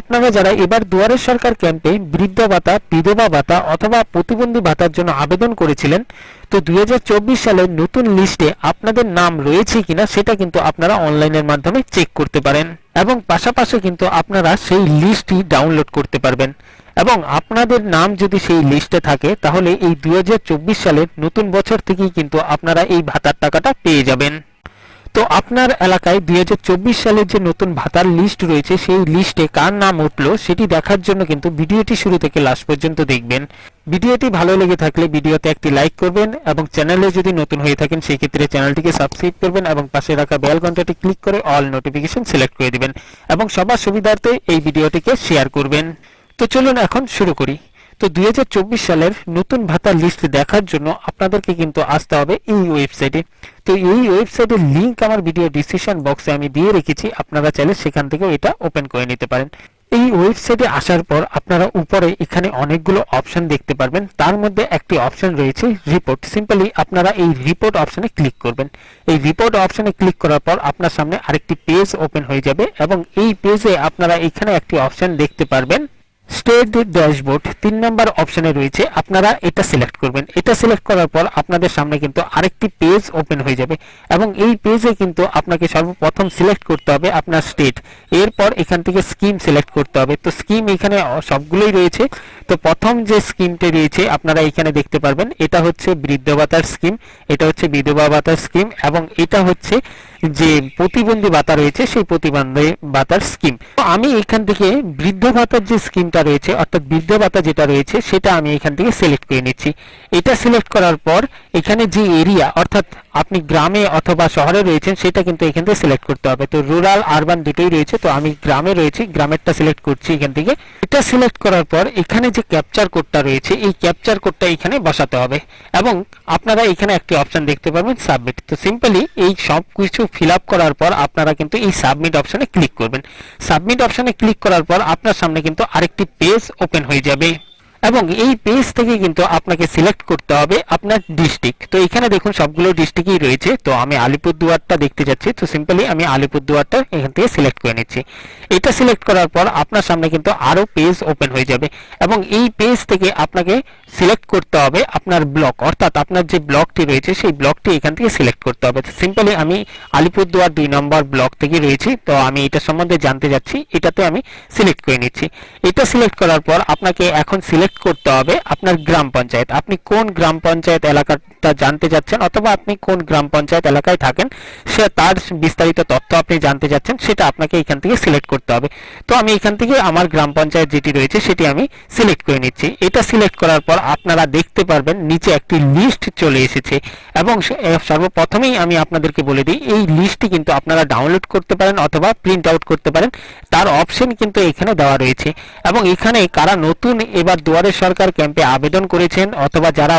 আপনারা যারা এবার দুয়ারের সরকার ক্যাম্পে বৃদ্ধ ভাতা, বিধবা ভাতা অথবা প্রতিবন্ধী ভাতার জন্য আবেদন করেছিলেন, তো দুই সালের নতুন লিস্টে আপনাদের নাম রয়েছে কিনা সেটা কিন্তু আপনারা অনলাইনের মাধ্যমে চেক করতে পারেন এবং পাশাপাশি কিন্তু আপনারা সেই লিস্টটি ডাউনলোড করতে পারবেন। এবং আপনাদের নাম যদি সেই লিস্টে থাকে, তাহলে এই দুই হাজার চব্বিশ সালের নতুন বছর থেকেই কিন্তু আপনারা এই ভাতার টাকাটা পেয়ে যাবেন। তো আপনার এলাকায় দুই হাজার চব্বিশ সালের যে নতুন ভাতার লিস্ট রয়েছে, সেই লিস্টে কার নাম উঠল, সেটি দেখার জন্য কিন্তু ভিডিওটি শুরু থেকে লাস্ট পর্যন্ত দেখবেন। ভিডিওটি ভালো লেগে থাকলে ভিডিওতে একটি লাইক করবেন এবং চ্যানেলে যদি নতুন হয়ে থাকেন, সেই ক্ষেত্রে চ্যানেলটিকে সাবস্ক্রাইব করবেন এবং পাশে রাখা বেল ঘন্টাটি ক্লিক করে অল নোটিফিকেশন সিলেক্ট করে দিবেন এবং সবার সুবিধার্থে এই ভিডিওটিকে শেয়ার করবেন। তো চলুন এখন শুরু করি। তো দুই হাজার চব্বিশ সালের নতুন ভাতার লিস্ট দেখার জন্য আপনাদেরকে কিন্তু আসতে হবে এই ওয়েবসাইটে তো এই ওয়েবসাইটের লিংক আমার ভিডিও ডিসক্রিপশন বক্সে আমি দিয়ে রেখেছি। আপনারা চাইলে সেখান থেকে এটা ওপেন করে নিতে পারেন। এই ওয়েবসাইটে আসার পর আপনারা উপরে এখানে অনেকগুলো অপশন দেখতে পারবেন। তার মধ্যে একটি অপশন রয়েছে রিপোর্ট সিম্পলি আপনারা এই রিপোর্ট অপশনে ক্লিক করবেন। এই রিপোর্ট অপশনে ক্লিক করার পর আপনার সামনে আরেকটি পেজ ওপেন হয়ে যাবে এবং এই পেজে আপনারা এখানে একটি অপশন দেখতে পারবেন। স্টেট ড্যাশবোর্ড তিন নম্বর অপশনে রয়েছে। আপনারা এটা সিলেক্ট করবেন। এটা সিলেক্ট করার পর আপনাদের সামনে কিন্তু আরেকটি পেজ ওপেন হয়ে যাবে এবং এই পেজে কিন্তু আপনাকে সর্বপ্রথম সিলেক্ট করতে হবে আপনার স্টেট এরপর এখান থেকে স্কিম সিলেক্ট করতে হবে। তো স্কিম এখানে সবগুলোই রয়েছে। তো প্রথম যে স্কিমটি রয়েছে, আপনারা এখানে দেখতে পারবেন, এটা হচ্ছে বৃদ্ধ ভাতার স্কিম এটা হচ্ছে বিধবা ভাতার স্কিম এবং এটা হচ্ছে যে প্রতিবন্ধী ভাতা রয়েছে, সেই প্রতিবন্ধী ভাতার স্কিম তো আমি এখান থেকে বৃদ্ধ ভাতার যে স্কিমটা রয়েছে, অর্থাৎ বৃদ্ধ ভাতা যেটা রয়েছে, সেটা আমি এখান থেকে সিলেক্ট করে নিচ্ছি। এটা সিলেক্ট করার পর, এখানে যে এরিয়া অর্থাৎ আপনি গ্রামে অথবা শহরে রয়েছেন, সেটা কিন্তু এখান থেকে সিলেক্ট করতে হবে। তো রুরাল আরবান দুটোই রয়েছে, তো আমি গ্রামে রয়েছি, গ্রামেরটা সিলেক্ট করছি এখান থেকে। এটা সিলেক্ট করার পর এখানে যে ক্যাপচার কোডটা রয়েছে, এই ক্যাপচার কোডটা এখানে বসাতে হবে। এবং আপনারা এখানে একটি অপশন দেখতে পাবেন সাবমিট তো সিম্পলি এই সব কিছু ফিল আপ করার পর আপনারা কিন্তু এই সাবমিট অপশনে ক্লিক করবেন। সাবমিট অপশনে ক্লিক করার পর আপনার সামনে কিন্তু আরেকটি পেজ ওপেন হয়ে যাবে। এবং এই পেজ থেকে কিন্তু আপনাকে সিলেক্ট করতে হবে আপনার ডিস্ট্রিক্ট তো এখানে দেখুন, সবগুলো ডিস্ট্রিক্টই রয়েছে। তো আমি আলিপুরদুয়ারটা দেখতে যাচ্ছি। তো সিম্পলি আমি আলিপুরদুয়ারটা এখান থেকে সিলেক্ট করে নিচ্ছি। এটা সিলেক্ট করার পর আপনার সামনে কিন্তু আরও পেজ ওপেন হয়ে যাবে। এবং এই পেজ থেকে আপনাকে সিলেক্ট করতে হবে আপনার ব্লক অর্থাৎ আপনার যে ব্লকটি রয়েছে, সেই ব্লকটি এখান থেকে সিলেক্ট করতে হবে। সিম্পলি আমি আলিপুরদুয়ার দুই নম্বর ব্লক থেকে রয়েছি। তো আমি এটা সম্বন্ধে জানতে যাচ্ছি। এটাতে আমি সিলেক্ট করে নিচ্ছি। এটা সিলেক্ট করার পর আপনাকে এখন সিলেক্ট করতে হবে আপনার গ্রাম পঞ্চায়েত। আপনি কোন গ্রাম পঞ্চায়েত এলাকাটা জানতে যাচ্ছেন অথবা আপনি কোন গ্রাম পঞ্চায়েত এলাকায় থাকেন, সে তার বিস্তারিত তথ্য আপনি জানতে যাচ্ছেন সেটা আপনাকে এখান থেকে সিলেক্ট করতে হবে। তো আমি এখান থেকে আমার গ্রাম পঞ্চায়েত যেটি রয়েছে, সেটি আমি সিলেক্ট করে নিচ্ছি। এটা সিলেক্ট করার পর আপনারা দেখতে পারবেন নিচে একটি লিস্ট চলে এসেছে এবং সর্বপ্রথমেই আমি আপনাদেরকে বলে দিই, এই লিস্টটি কিন্তু আপনারা ডাউনলোড করতে পারেন অথবা প্রিন্ট আউট করতে পারেন। তার অপশন কিন্তু এখানে দেওয়া রয়েছে। এবং এখানে কারা নতুন এবার সরকার ক্যাম্পে আবেদন করেছেন অথবা যারা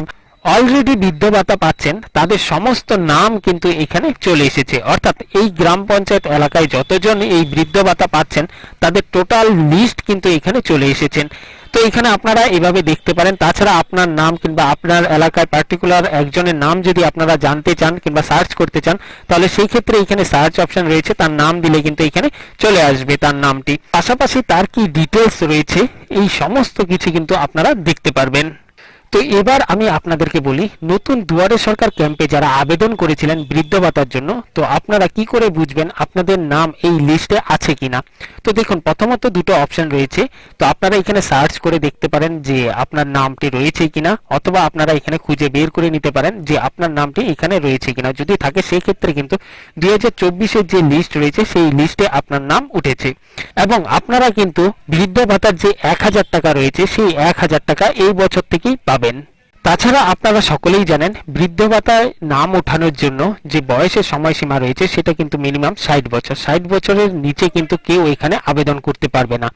অলরেডি বৃদ্ধ ভাতা পাচ্ছেন, তাদের সমস্ত নাম কিন্তু এখানে চলে এসেছে। অর্থাৎ এই গ্রাম পঞ্চায়েত এলাকায় যতজন এই বৃদ্ধ ভাতা পাচ্ছেন, তাদের টোটাল লিস্ট কিন্তু এখানে চলে এসেছেন। তো এখানে আপনারা এভাবে দেখতে পারেন। তাছাড়া আপনার নাম কিংবা আপনার এলাকায় পার্টিকুলার একজনের নাম যদি আপনারা জানতে চান কিংবা সার্চ করতে চান, তাহলে সেই ক্ষেত্রে এখানে সার্চ অপশন রয়েছে। তার নাম দিলে কিন্তু এখানে চলে আসবে তার নামটি। পাশাপাশি তার কি ডিটেলস রয়েছে, এই সমস্ত কিছু কিন্তু আপনারা দেখতে পারবেন। তো এবার আমি আপনাদেরকে বলি, নতুন দুয়ারে সরকার ক্যাম্পে যারা আবেদন করেছিলেন বৃদ্ধ ভাতার জন্য, তো আপনারা কি করে বুঝবেন আপনাদের নাম এই লিস্টে আছে কিনা? তো দেখুন, প্রথমত দুটো অপশন রয়েছে। তো আপনারা এখানে সার্চ করে দেখতে পারেন যে আপনার নামটি রয়েছে কিনা, অথবা আপনারা এখানে খুঁজে বের করে নিতে পারেন যে আপনার নামটি এখানে রয়েছে কিনা। যদি থাকে সেই ক্ষেত্রে কিন্তু দুই হাজার চব্বিশের যে লিস্ট রয়েছে, সেই লিস্টে আপনার নাম উঠেছে। এবং আপনারা কিন্তু বৃদ্ধ ভাতার যে এক হাজার টাকা রয়েছে, সেই এক হাজার টাকা এই বছর থেকেই পাবেন। Ben. তাছাড়া আপনারা সকলেই জানেন, বৃদ্ধ ভাতায় নাম ওঠানোর জন্য যে বয়সের সময়সীমা রয়েছে, সেটা কিন্তু মিনিমাম ষাট বছর। ষাট বছরের নিচে কিন্তু কেউ এখানে আবেদন করতে পারবে না।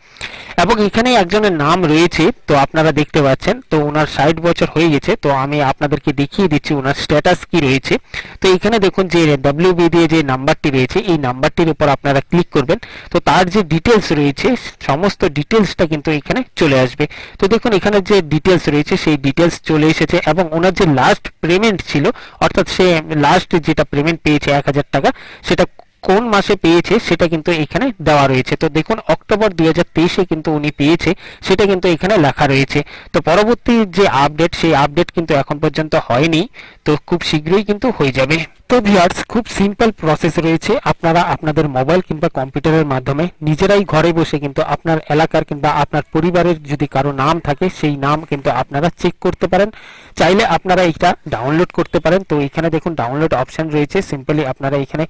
এবং এখানে একজনের নাম রয়েছে, তো আপনারা দেখতে পাচ্ছেন, তো ওনার ষাট বছর হয়ে গেছে, তো আমি আপনাদেরকে দেখিয়ে দিচ্ছি ওনার স্ট্যাটাস কি রয়েছে। তো এখানে দেখুন যে ডাব্লিউবি দিয়ে যে নাম্বারটি রয়েছে, এই নাম্বারটির উপর আপনারা ক্লিক করবেন। তো তার যে ডিটেলস রয়েছে, সমস্ত ডিটেলসটা কিন্তু এখানে চলে আসবে। তো দেখুন এখানে যে ডিটেলস রয়েছে, সেই ডিটেলস চলে এসেছে এবং ওনার যে লাস্ট পেমেন্ট ছিল, অর্থাৎ সে লাস্ট যেটা পেমেন্ট পেয়েছে এক হাজার টাকা, সেটা কোন মাসে পেয়েছে সেটা কিন্তু এখানে দেওয়া রয়েছে। তো দেখুন, অক্টোবর দুই হাজার তেইশে কিন্তু উনি পেয়েছে, সেটা কিন্তু এখানে লেখা রয়েছে। তো পরবর্তী যে আপডেট সেই আপডেট কিন্তু এখন পর্যন্ত হয়নি, তো খুব শীঘ্রই কিন্তু হয়ে যাবে। তো ভিউয়ার্স খুব সিম্পল প্রসেস রয়েছে। আপনারা আপনাদের মোবাইল কিংবা কম্পিউটারের মাধ্যমে নিজেরাই ঘরে বসে কিন্তু আপনার এলাকার কিংবা আপনার পরিবারের যদি কারও নাম থাকে, সেই নাম কিন্তু আপনারা চেক করতে পারেন। চাইলে আপনারা এটা ডাউনলোড করতে পারেন। তো এখানে দেখুন ডাউনলোড অপশন রয়েছে। সিম্পলি আপনারা এখানে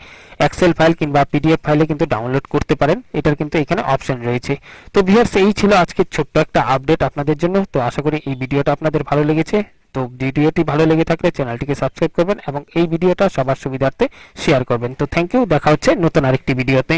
এক্সেল ফাইল কিংবা পিডিএফ ফাইলে কিন্তু ডাউনলোড করতে পারেন। এটার কিন্তু এখানে অপশন রয়েছে। তো ভিউয়ার্স এই ছিল আজকের ছোট্ট একটা আপডেট আপনাদের জন্য। তো আশা করি এই ভিডিওটা আপনাদের ভালো লেগেছে। তো ভিডিওটি ভালো লেগে থাকলে চ্যানেলটিকে সাবস্ক্রাইব করবেন এবং এই ভিডিওটা সবার সুবিধার্থে শেয়ার করবেন। তো থ্যাংক ইউ দেখা হচ্ছে নতুন আরেকটি ভিডিওতে।